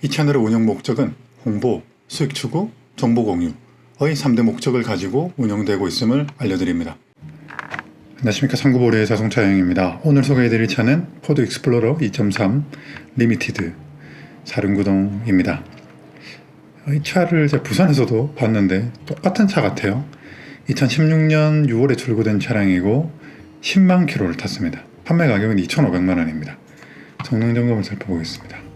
이 채널의 운영 목적은 홍보, 수익 추구, 정보 공유의 3대 목적을 가지고 운영되고 있음을 알려드립니다. 안녕하십니까 상구보리의 자동차 여행입니다. 오늘 소개해드릴 차는 포드 익스플로러 2.3 리미티드 사륜구동입니다. 이 차를 제가 부산에서도 봤는데 똑같은 차 같아요. 2016년 6월에 출고된 차량이고 10만 킬로를 탔습니다. 판매 가격은 2,500만 원입니다. 성능 점검을 살펴보겠습니다.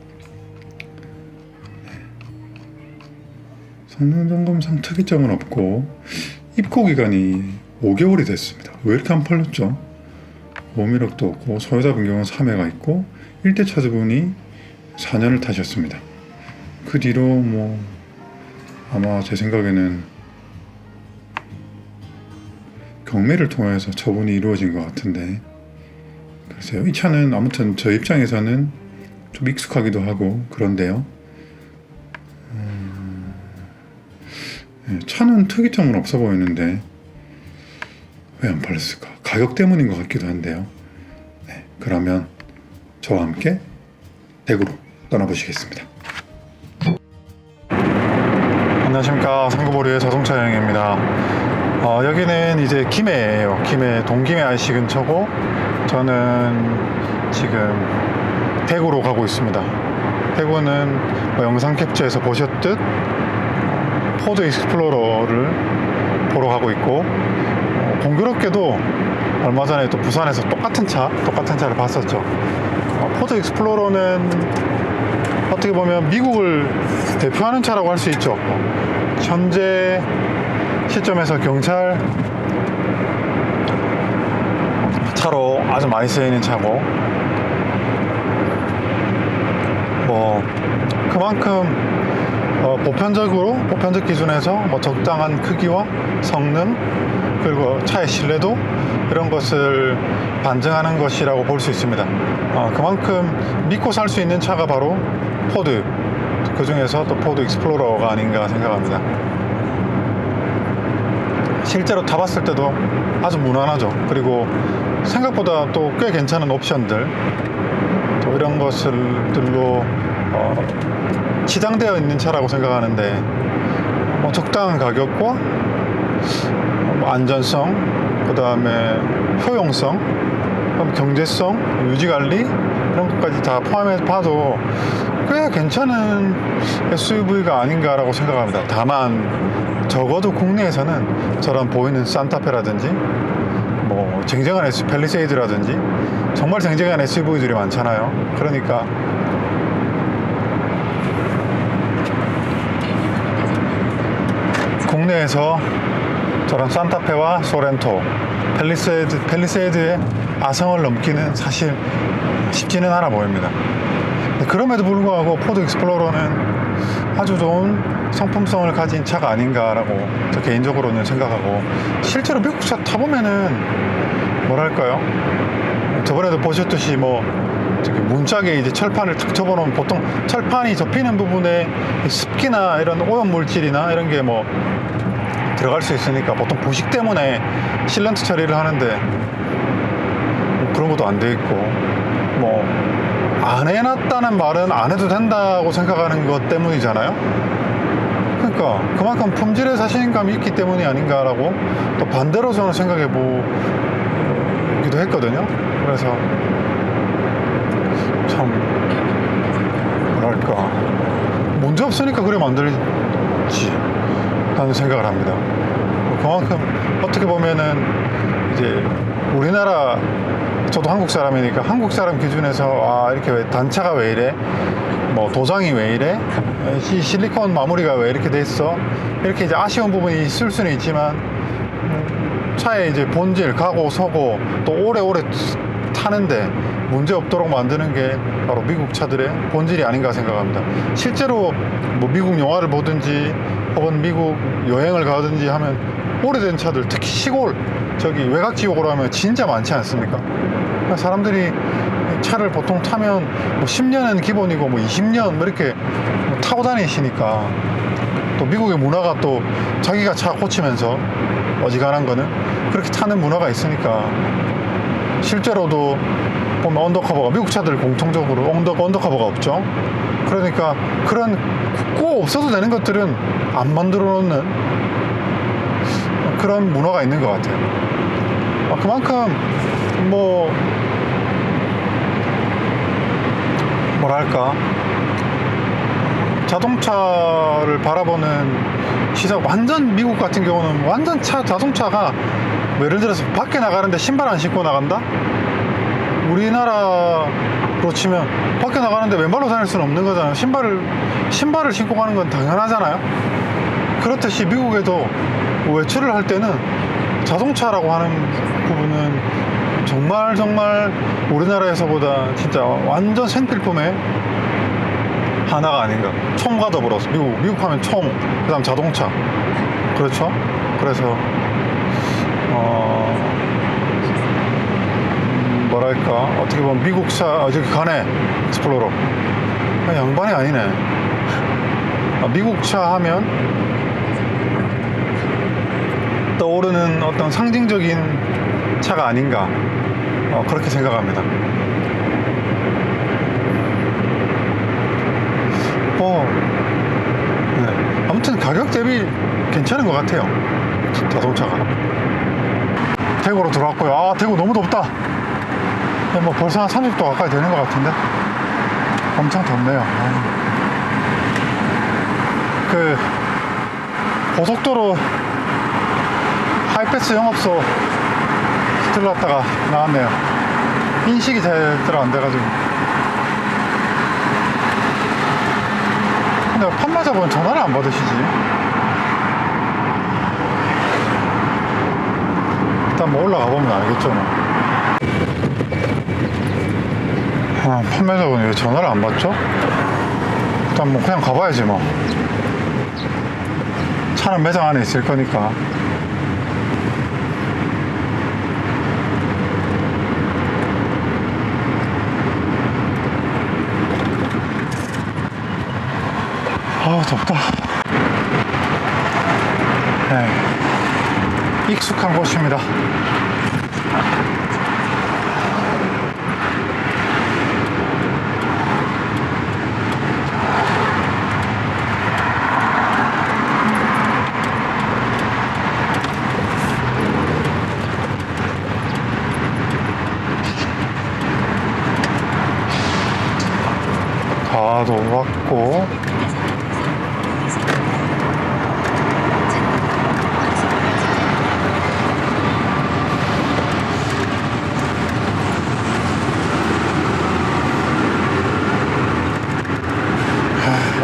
성능 점검상 특이점은 없고 입고 기간이 5개월이 됐습니다. 왜 이렇게 안 팔렸죠? 모미력도 없고 소유자 변경은 3회가 있고 1대 차주분이 4년을 타셨습니다. 그 뒤로 뭐 아마 제 생각에는 경매를 통해서 처분이 이루어진 것 같은데 글쎄요 이 차는 아무튼 저 입장에서는 좀 익숙하기도 하고 그런데요 음, 네, 차는 특이점은 없어 보이는데 왜 안 팔렸을까? 가격 때문인 것 같기도 한데요. 네, 그러면 저와 함께 대구로 떠나보시겠습니다. 안녕하십니까. 상구보리의 자동차 여행입니다. 어, 여기는 이제 김해예요. 김해 동김해 IC 근처고 저는 지금 대구로 가고 있습니다. 대구는 뭐 영상 캡처에서 보셨듯 포드 익스플로러를 보러 가고 있고 어, 공교롭게도 얼마 전에 또 부산에서 똑같은 차, 똑같은 차를 봤었죠. 어, 포드 익스플로러는 어떻게 보면 미국을 대표하는 차라고 할 수 있죠. 현재 시점에서 경찰 차로 아주 많이 쓰이는 차고 뭐 그만큼 어, 보편적으로 보편적 기준에서 뭐 적당한 크기와 성능 그리고 차의 신뢰도 이런 것을 반증하는 것이라고 볼 수 있습니다. 어, 그만큼 믿고 살 수 있는 차가 바로 포드 그 중에서 또 포드 익스플로러가 아닌가 생각합니다. 실제로 타봤을 때도 아주 무난하죠. 그리고 생각보다 또 꽤 괜찮은 옵션들 또 이런 것들로 어, 치장되어 있는 차라고 생각하는데 뭐 적당한 가격과 뭐 안전성, 그 다음에 효용성, 경제성, 유지관리 이런 것까지 다 포함해서 봐도 꽤 괜찮은 SUV가 아닌가라고 생각합니다. 다만 적어도 국내에서는 저런 보이는 산타페라든지 뭐 쟁쟁한 S 펠리세이드라든지 정말 쟁쟁한 SUV들이 많잖아요. 그러니까 국내에서 저런 산타페와 소렌토, 펠리세이드, 펠리세이드의 아성을 넘기는 사실 쉽지는 않아 보입니다. 그럼에도 불구하고 포드 익스플로러는 아주 좋은 성품성을 가진 차가 아닌가라고 저 개인적으로는 생각하고 실제로 미국 차 타보면은 뭐랄까요 저번에도 보셨듯이 뭐 저기 문짝에 이제 철판을 탁 접어놓으면 보통 철판이 접히는 부분에 습기나 이런 오염 물질이나 이런 게 뭐 들어갈 수 있으니까 보통 부식 때문에 실런트 처리를 하는데 뭐 그런 것도 안 돼 있고 뭐 안 해놨다는 말은 안 해도 된다고 생각하는 것 때문이잖아요. 그러니까 그만큼 품질에 자신감이 있기 때문이 아닌가라고 또 반대로 저는 생각해 보기도 했거든요. 그래서 참 뭐랄까 문제 없으니까 그래 만들지 하는 생각을 합니다. 그만큼 어떻게 보면은 이제 우리나라 저도 한국 사람이니까 한국 사람 기준에서 아 이렇게 왜 단차가 왜 이래 뭐 도장이 왜 이래 이 실리콘 마무리가 왜 이렇게 됐어 이렇게 이제 아쉬운 부분이 있을 수는 있지만 차의 이제 본질 가고 서고 또 오래오래 타는데 문제 없도록 만드는 게 바로 미국 차들의 본질이 아닌가 생각합니다. 실제로 뭐 미국 영화를 보든지 혹은 미국 여행을 가든지 하면 오래된 차들 특히 시골 저기 외곽 지역으로 하면 진짜 많지 않습니까? 사람들이 차를 보통 타면 뭐 10년은 기본이고 뭐 20년 뭐 이렇게 뭐 타고 다니시니까 또 미국의 문화가 또 자기가 차 고치면서 어지간한 거는 그렇게 타는 문화가 있으니까 실제로도 보면 언더커버가 미국 차들 공통적으로 언더, 언더커버가 없죠. 그러니까 그런 꼭 없어도 되는 것들은 안 만들어 놓는 그런 문화가 있는 것 같아요. 아, 그만큼 뭐 뭐랄까 자동차를 바라보는 시각 완전 미국 같은 경우는 완전 차 자동차가 뭐 예를 들어서 밖에 나가는데 신발 안 신고 나간다? 우리나라 로 치면 밖에 나가는데 왼발로 다닐 수는 없는 거잖아요. 신발을 신발을 신고 가는 건 당연하잖아요. 그렇듯이 미국에도 외출을 할 때는 자동차라고 하는 부분은 정말 정말 우리나라에서보다 진짜 완전 생필품의 하나가 아닌가. 총과 더불어서 미국 미국 하면 총, 그다음 자동차, 그렇죠? 그래서 어 음, 뭐랄까 어떻게 보면 미국차 어, 저기 가네 익스플로러 아, 양반이 아니네. 아, 미국 차 하면 떠오르는 어떤 상징적인 차가 아닌가 어, 그렇게 생각합니다. 뭐 네. 아무튼 가격 대비 괜찮은 것 같아요. 자- 자동차가. 대구로 들어왔고요. 아 대구 너무 덥다. 네, 뭐 벌써 한 30도 가까이 되는 것 같은데 엄청 덥네요. 아. 그 고속도로 하이패스 영업소 들렀다가 나왔네요. 인식이 제대로 안 돼가지고. 근데 판매자분 전화를 안 받으시지? 일단 뭐 올라가 보면 알겠죠. 뭐. 아, 판매자분이 왜 전화를 안 받죠? 일단 뭐 그냥 가봐야지 뭐. 차는 매장 안에 있을 거니까. 아 덥다 네. 익숙한 곳입니다 다 도 왔고.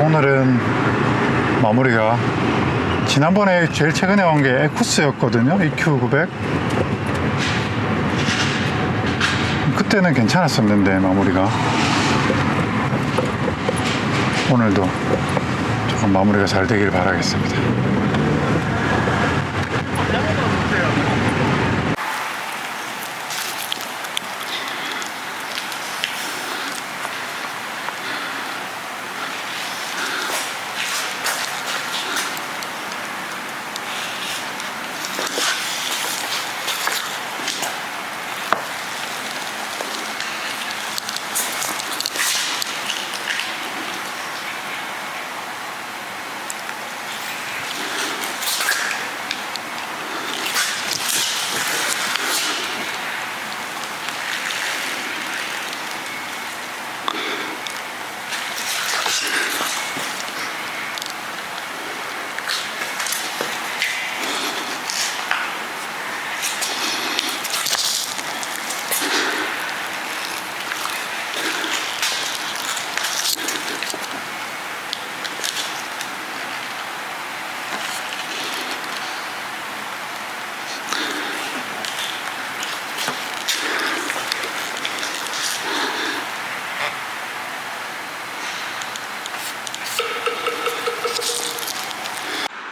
오늘은 마무리가 지난번에 제일 최근에 온 게 에쿠스였거든요. EQ900 그때는 괜찮았었는데 마무리가 오늘도 조금 마무리가 잘 되길 바라겠습니다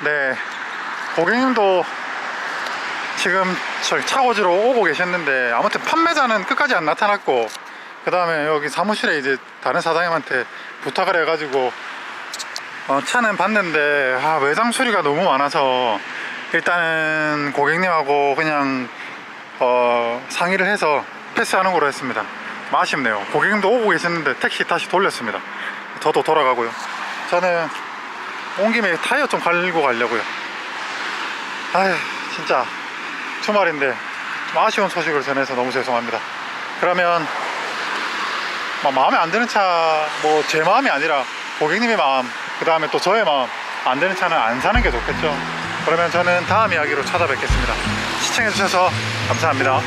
네, 고객님도 지금 저희 차고지로 오고 계셨는데 아무튼 판매자는 끝까지 안 나타났고 그 다음에 여기 사무실에 이제 다른 사장님한테 부탁을 해가지고 어, 차는 봤는데 아, 외장 수리가 너무 많아서 일단은 고객님하고 그냥 어, 상의를 해서 패스하는 걸로 했습니다. 좀 아쉽네요. 고객님도 오고 계셨는데 택시 다시 돌렸습니다. 저도 돌아가고요. 저는 온 김에 타이어 좀 갈고 가려고요. 아휴, 진짜 주말인데 좀 아쉬운 소식을 전해서 너무 죄송합니다. 그러면 막 마음에 안 드는 차, 뭐 제 마음이 아니라 고객님의 마음, 그 다음에 또 저의 마음, 안 되는 차는 안 사는 게 좋겠죠. 그러면 저는 다음 이야기로 찾아뵙겠습니다. 시청해주셔서 감사합니다.